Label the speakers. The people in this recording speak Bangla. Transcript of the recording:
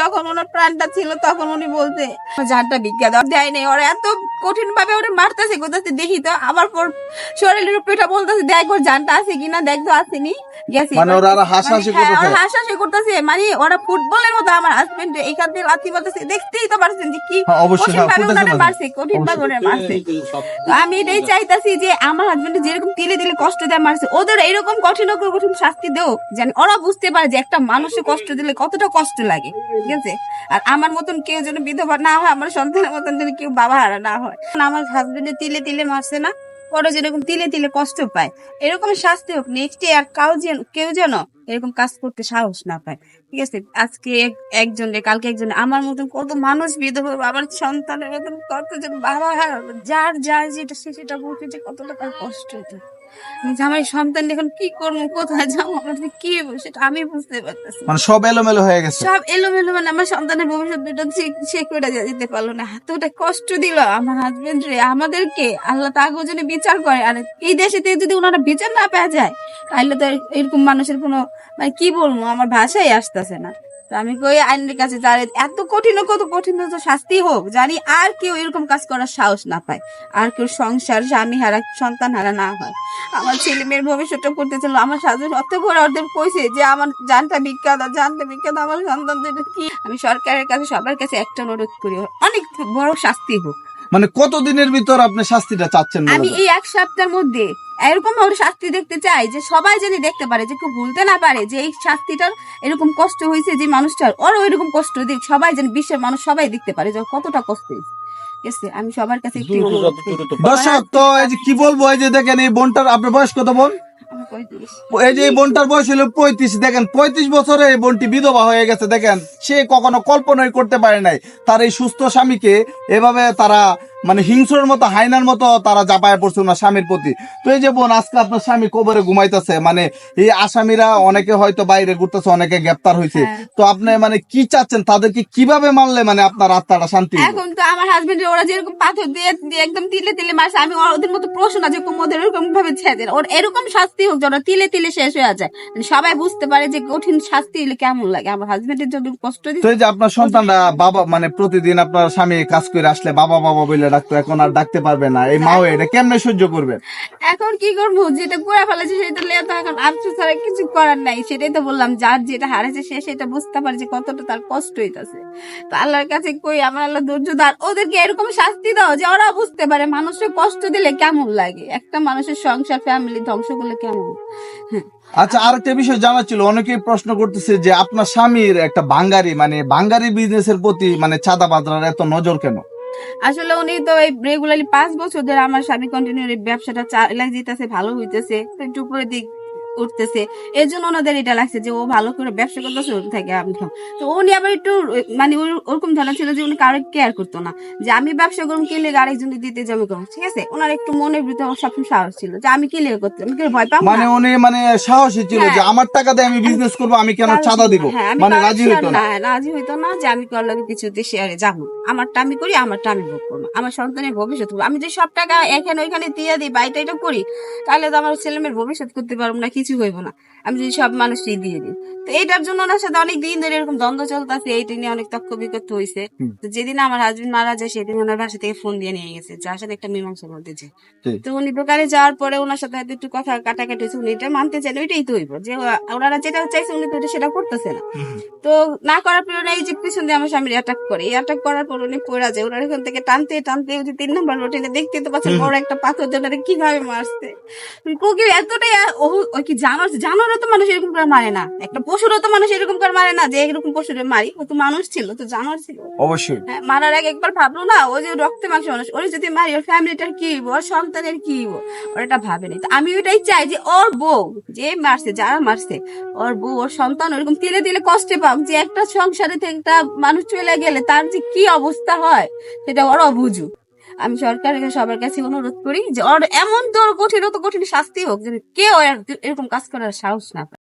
Speaker 1: যখন ওনার প্রাণটা ছিল তখন উনি বলতে জানটা বিজ্ঞা দেওয়া দেয় নাই ওরা এত কঠিন ভাবে ওরা মারতেছে কোথাতে দেখি তো আবার পর শরীরের উপরে বলতেছে দেখ ওর জানটা আছে কিনা দেখ তো আসেনি গেছে
Speaker 2: মানে ওরা হাসাহাসি
Speaker 1: মানে হ্যাঁ,
Speaker 2: করতেছে?
Speaker 1: হাসাহাসি করতেছে মানে ওরা ফুটবলের মতো আমার হাজবেন্ড এখান থেকে লাথি বলতেছে দেখতেই তো পারছেন যে কি
Speaker 2: হ্যাঁ,
Speaker 1: কঠিন
Speaker 2: হ্যাঁ,
Speaker 1: ভাবে
Speaker 2: ফুটেছে
Speaker 1: ওনারা
Speaker 2: মাঝে।
Speaker 1: মারছে কঠিন ভাবে ওনারা মারছে। তো আমি এটাই চাইতাছি যে আমার হাজবেন্ড যেরকম তিলে তিলে কষ্ট দেয় মারছে ওদের এরকম কঠিন কঠিন শাস্তি দেও যেন ওরা বুঝতে পারে যে একটা মানুষের কষ্ট দিলে কতটা কষ্ট লাগে। আর আমার মতন কেউ যেন বিধবা না হয়, আমার সন্তানের মতন যেন কেউ বাবা হারা না হয়। আমার হাজবেন্ডে তিলে তিলে মারছে না যেরকম তিলে তিলে কষ্ট পায়, এরকম শাস্তি হোক নেক্সট আর কাউ যেন কেউ যেন এরকম কাজ করতে সাহস না পায়। ঠিক আছে? আজকে এক- একজনে কালকে একজনে আমার মতন কত মানুষ বিধবা, আমার সন্তানের মতন কতজন বাবা যার যার যেটা, সে সেটা যে কতটা কষ্ট হতো এই সন্তান এখন কি করব কোথায় যাব কি সেটা আমি বুঝতে পারতেছি
Speaker 2: মানে সব এলোমেলো হয়ে গেছে।
Speaker 1: সব এলোমেলো মানে আমার সন্তানের ভবিষ্যৎ দুটো সে করে যেতে পারল না। এতটা কষ্ট দিল আমার হাজবেন্ড রে। আমাদেরকে আল্লাহ তাকে জন্য বিচার করে। আর এই দেশে যদি ওনারা বিচার না পাওয়া যায় তাহলে তো এরকম মানুষের কোনো মানে কি বলব আমার ভাষাই আসতেছে না। আমি কই আইনের কাছে তার এত কঠিন কত কঠিন তো শাস্তি হোক, জানি আর কেউ এরকম কাজ করার সাহস না পায়। আর কেউ সংসার, স্বামী হারা, সন্তান হারা না হয়। আমার ছেলে মেয়ের ভবিষ্যৎটা করতে চলো আমার শাশুড়ি অত করে অর্ধেক কইছে যে, আমার জানটা বিখ্যাত জানটা বিখ্যাত, আমার সন্তান কি? আমি সরকারের কাছে, সবার কাছে একটা অনুরোধ করি, অনেক বড় শাস্তি হোক।
Speaker 2: মানে কতদিনের ভিতর আপনি শাস্তিটা চাচ্ছেন
Speaker 1: আমি এই এক সপ্তাহের মধ্যে এরকম ওর শাস্তি দেখতে চাই যে সবাই যেন দেখতে পারে যে কেউ ভুলতে না পারে যে এই শাস্তিটার এরকম কষ্ট হয়েছে যে মানুষটার। ওরও এরকম কষ্ট দিক সবাই যেন বিশ্বের মানুষ সবাই দেখতে পারে যে কতটা কষ্ট হয়েছে। আমি সবার কাছে একটু
Speaker 2: দর্শক তো এই যে কি বলব এই যে দেখেন এই বোনটার আপনার বয়স কত বোন। এই যে বোনটার বয়স হলো পঁয়ত্রিশ, দেখেন পঁয়ত্রিশ বছরে এই বোনটি বিধবা হয়ে গেছে, দেখেন। সে কখনো কল্পনাই করতে পারে নাই। তার এই সুস্থ স্বামীকে এভাবে তারা মানে হিংস্রের মতো হাইনার মতো তারা জাপায় পড়ছে ওনার স্বামীর প্রতি। তো এই যে বোন আজকে আপনার স্বামী কবরে ঘুমাইতেছে মানে এই আসামিরা অনেকে হয়তো বাইরে ঘুরতেছে অনেকে গ্রেপ্তার হয়েছে
Speaker 1: হ্যাঁ।
Speaker 2: তো আপনি মানে কি চাচ্ছেন? তাদেরকে কীভাবে মানলে মানে আপনার আত্মাটা শান্তি
Speaker 1: এখন তো আমার হাজবেন্ড ওরা যেরকম পাথর দিয়ে একদম তিলে তিলে মারছে আমি ওদের মতো প্রশ্ন না যে ওদের এরকম ভাবে ছেড়ে ওর এরকম শাস্তি হোক যেন তিলে তিলে শেষ হয়ে যায়। মানে সবাই বুঝতে পারে যে কঠিন শাস্তি কেমন লাগে। আমার হাজবেন্ডের জন্য কষ্ট
Speaker 2: তো এই যে আপনার সন্তানরা বাবা মানে প্রতিদিন আপনার স্বামী কাজ করে আসলে বাবা বাবা বলে ডাকতো এখন আর ডাকতে পারবে না। এই মাও এটা কেমনে সহ্য করবে?
Speaker 1: এখন কি করব? যেটা করে ফেলেছে সেটা নিয়ে তো এখন আফসোস ছাড়া কিছু করার নাই। সেটাই তো বললাম যার যেটা হারাছে সে সেটা বুঝতে পারে যে কতটা তার কষ্ট হইতাছে। তো আল্লাহর কাছে কই আমার আল্লাহ ধৈর্য দার ওদেরকে এরকম শাস্তি দাও যে ওরা বুঝতে পারে মানুষের কষ্ট দিলে কেমন লাগে। একটা মানুষের সংসার ফ্যামিলি ধ্বংস করলে কেমন? হ্যাঁ।
Speaker 2: আচ্ছা আর একটা বিষয় জানা ছিল অনেকেই প্রশ্ন করতেছে যে আপনার স্বামীর একটা বাঙ্গারি মানে বাঙ্গারি বিজনেসের প্রতি মানে চাঁদা বাজার এত নজর কেন?
Speaker 1: আসলে উনি তো এই রেগুলারলি পাঁচ বছর ধরে আমার স্বামী কন্টিনিউ ব্যবসাটা চালাই যেতেছে ভালো হইতেছে। একটু উপরে দিক উঠতেছে। এর জন্য ওনাদের এটা লাগছে যে ও ভালো করে ব্যবসা করতেছে ওর থেকে আমি তো উনি আবার একটু মানে ওরকম ধারণা ছিল যে উনি কারও কেয়ার করতো না। যে আমি ব্যবসা করুন কিনলে আরেকজন দিতে যাবে করুন ঠিক আছে? ওনার একটু মনের ভিতরে সবসময় সাহস ছিল যে আমি কিনলে করতে আমি ভয় পাবো
Speaker 2: মানে উনি মানে সাহসী ছিল যে
Speaker 1: হ্যাঁ।
Speaker 2: আমার টাকা দিয়ে আমি বিজনেস করব আমি কেন চাঁদা দিব?
Speaker 1: হ্যাঁ,
Speaker 2: মানে রাজি হইতো না।
Speaker 1: রাজি হইতো না যে আমি কারোর লাগে কিছুতে শেয়ারে যাব। আমারটা আমি করি আমারটা আমি ভোগ করব। আমার সন্তানের ভবিষ্যৎ করব। আমি যে সব টাকা এখানে ওইখানে দিয়ে দিই বাইটা এটা করি তাহলে তো আমার ছেলে মেয়ের ভবিষ্যৎ করতে পারব না কিছু হইব না। আমি যদি সব মানুষই দিয়ে দিই। তো এইটার জন্য ওনার সাথে অনেক দিন ধরে এরকম দ্বন্দ্ব চলতেছে এইটা নিয়ে অনেক তক্ক বিকট হয়েছে তো যেদিন আমার হাজবেন্ড মারা যায় সেদিন ওনার বাসা থেকে ফোন দিয়ে নিয়ে গেছে যার সাথে একটা মীমাংসা ঘটেছে
Speaker 2: ঠিক।
Speaker 1: তো উনি দোকানে যাওয়ার পরে ওনার সাথে হয়তো একটু কথা কাটাকাটি হয়েছে উনি এটা মানতে চাইলে ওইটাই তো হইব। যে ওনারা যেটা চাইছে উনি তো সেটা করতেছে না। তো না করার পর ওরা এই যে পিছন দিয়ে আমার স্বামীর অ্যাটাক করে এই অ্যাটাক করার পর উনি পড়া যায়। ওনার এখান থেকে টানতে টানতে ওই যে তিন নম্বর রোটে দেখতে তো পাচ্ছেন বড় একটা পাথর দিয়ে ওনারা কীভাবে মারছে। কোকিল এতটাই ওই কি জানোয়ার জানোয়ারও তো মানুষ এরকম করে মারে না। একটা পশুরও তো মানুষ এরকম করে মারে না যে এরকম পশুরে মারি। ও তো মানুষ ছিল তো জানোয়ার ছিল।
Speaker 2: অবশ্যই।
Speaker 1: হ্যাঁ, মারার আগে একবার ভাবলো না ও যে রক্তে মাংস মানুষ ওর যদি মারি ওর ফ্যামিলিটার কি হইব? ওর সন্তানের কি হইব? ওর এটা ভাবেনি তো আমি ওইটাই চাই যে ওর বউ যে মারছে যারা মারছে ওর বউ ওর সন্তান ওরকম তেলে তিলে কষ্টে পাক যে একটা সংসারে থেকে একটা মানুষ চলে গেলে তার যে কি অবস্থা হয় সেটা ওর অবুঝু আমি সরকারের সবার কাছে অনুরোধ করি যে এমন তো কঠিন কঠিন শাস্তি হোক যে কেউ এরকম কাজ করার সাহস না পায়।